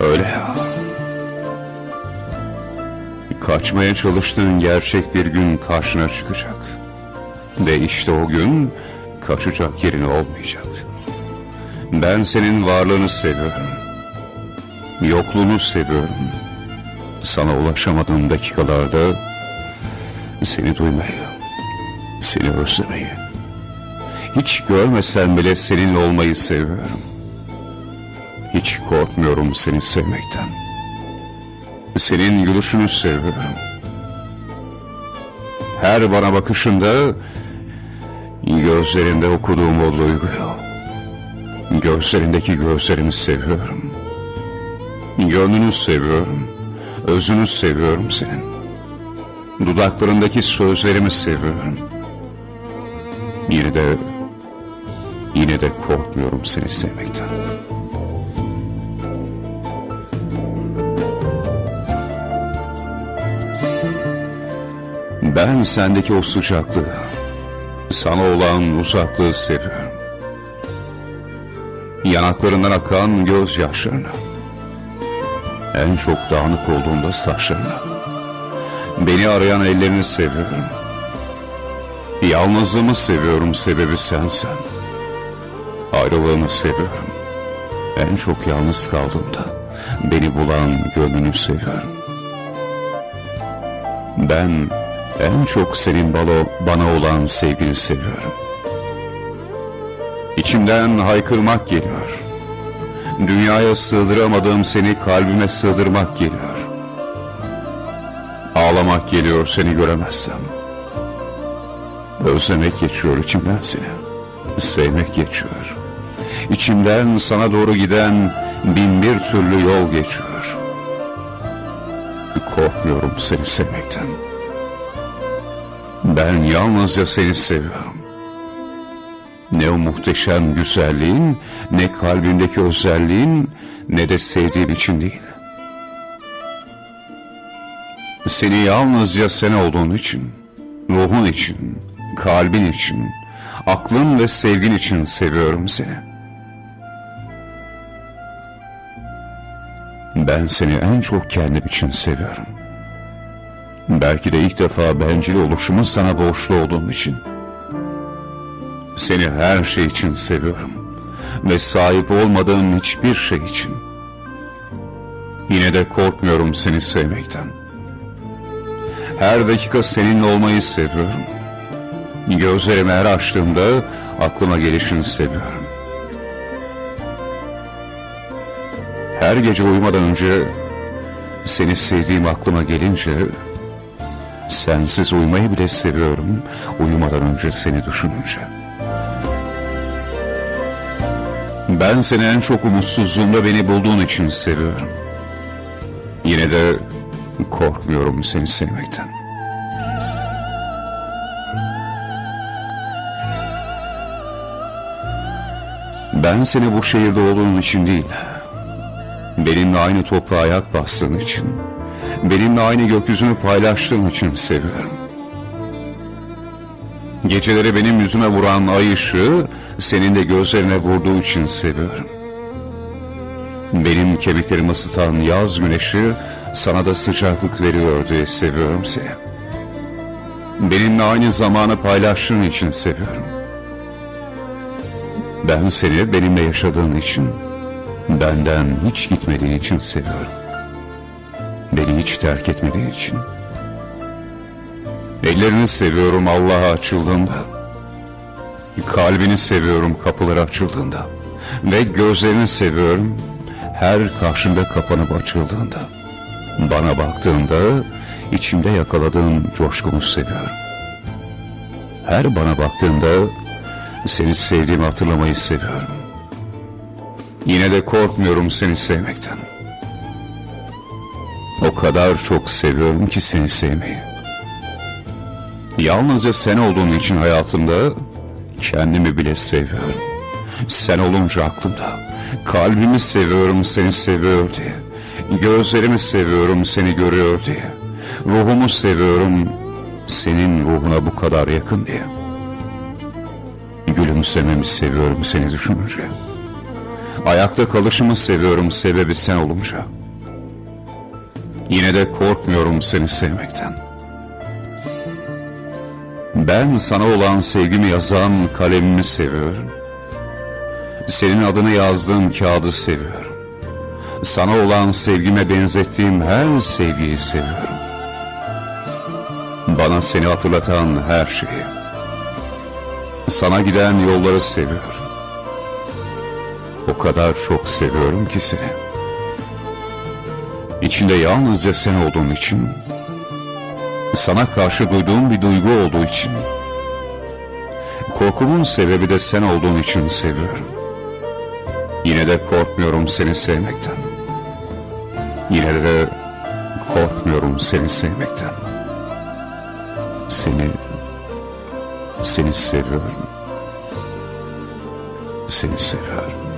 Öyle ya. Kaçmaya çalıştığın gerçek bir gün karşına çıkacak. Ve işte o gün kaçacak yerin olmayacak. Ben senin varlığını seviyorum. Yokluğunu seviyorum. Sana ulaşamadığım dakikalarda seni duymayı, seni özlemeyi. Hiç görmesen bile seninle olmayı seviyorum.'' Hiç korkmuyorum seni sevmekten. Senin gülüşünü seviyorum. Her bana bakışında gözlerinde okuduğum o duyguyu, gözlerindeki gözlerimi seviyorum. Gönlünü seviyorum, özünü seviyorum senin. Dudaklarındaki sözlerimi seviyorum. Yine de, yine de korkmuyorum seni sevmekten. Ben sendeki o sıcaklığı, sana olan uzaklığı seviyorum. Yanaklarından akan gözyaşlarını, en çok dağınık olduğunda saçlarını, beni arayan ellerini seviyorum. Yalnızlığımı seviyorum sebebi sensen. Ayrılığını seviyorum. En çok yalnız kaldığımda beni bulan gönlünü seviyorum. Ben en çok senin balo, bana olan sevgini seviyorum. İçimden haykırmak geliyor. Dünyaya sığdıramadığım seni kalbime sığdırmak geliyor. Ağlamak geliyor seni göremezsem. Özlemek geçiyor içimden seni. Sevmek geçiyor. İçimden sana doğru giden bin bir türlü yol geçiyor. Korkmuyorum seni sevmekten. Ben yalnızca seni seviyorum. Ne o muhteşem güzelliğin, ne kalbindeki özelliğin, ne de sevdiğim için değil. Seni yalnızca sen olduğun için, ruhun için, kalbin için, aklın ve sevgin için seviyorum seni. Ben seni en çok kendim için seviyorum. Belki de ilk defa bencil oluşumu sana borçlu olduğum için. Seni her şey için seviyorum. Ve sahip olmadığım hiçbir şey için. Yine de korkmuyorum seni sevmekten. Her dakika seninle olmayı seviyorum. Gözlerimi her açtığımda aklıma gelişini seviyorum. Her gece uyumadan önce seni sevdiğim aklıma gelince sensiz uyumayı bile seviyorum uyumadan önce seni düşününce. Ben seni en çok umutsuzluğumda beni bulduğun için seviyorum. Yine de korkmuyorum seni sevmekten. Ben seni bu şehirde olduğun için değil, benimle aynı toprağa ayak bastığın için, benimle aynı gökyüzünü paylaştığın için seviyorum. Geceleri benim yüzüme vuran ay ışığı, senin de gözlerine vurduğu için seviyorum. Benim kemiklerimi ısıtan yaz güneşi, sana da sıcaklık veriyor diye seviyorum seni. Benimle aynı zamanı paylaştığın için seviyorum. Ben seni benimle yaşadığın için, benden hiç gitmediğin için seviyorum. Hiç terk etmediğin için. Ellerini seviyorum Allah'a açıldığında. Kalbini seviyorum kapıları açıldığında. Ve gözlerini seviyorum her karşında kapanıp açıldığında. Bana baktığında içimde yakaladığın coşkunu seviyorum. Her bana baktığında seni sevdiğimi hatırlamayı seviyorum. Yine de korkmuyorum seni sevmekten. O kadar çok seviyorum ki seni sevmeyi. Yalnızca sen olduğun için hayatımda kendimi bile seviyorum. Sen olunca aklımda. Kalbimi seviyorum seni seviyor diye. Gözlerimi seviyorum seni görüyor diye. Ruhumu seviyorum senin ruhuna bu kadar yakın diye. Gülümsememi seviyorum seni düşününce. Ayakta kalışımı seviyorum sebebi sen olunca. Yine de korkmuyorum seni sevmekten. Ben sana olan sevgimi yazan kalemimi seviyorum. Senin adını yazdığım kağıdı seviyorum. Sana olan sevgime benzettiğim her sevgiyi seviyorum. Bana seni hatırlatan her şeyi. Sana giden yolları seviyorum. O kadar çok seviyorum ki seni. İçinde yalnızca sen olduğun için, sana karşı duyduğum bir duygu olduğu için, korkumun sebebi de sen olduğun için seviyorum. Yine de korkmuyorum seni sevmekten. Yine de korkmuyorum seni sevmekten. Seni, seni seviyorum. Seni seviyorum.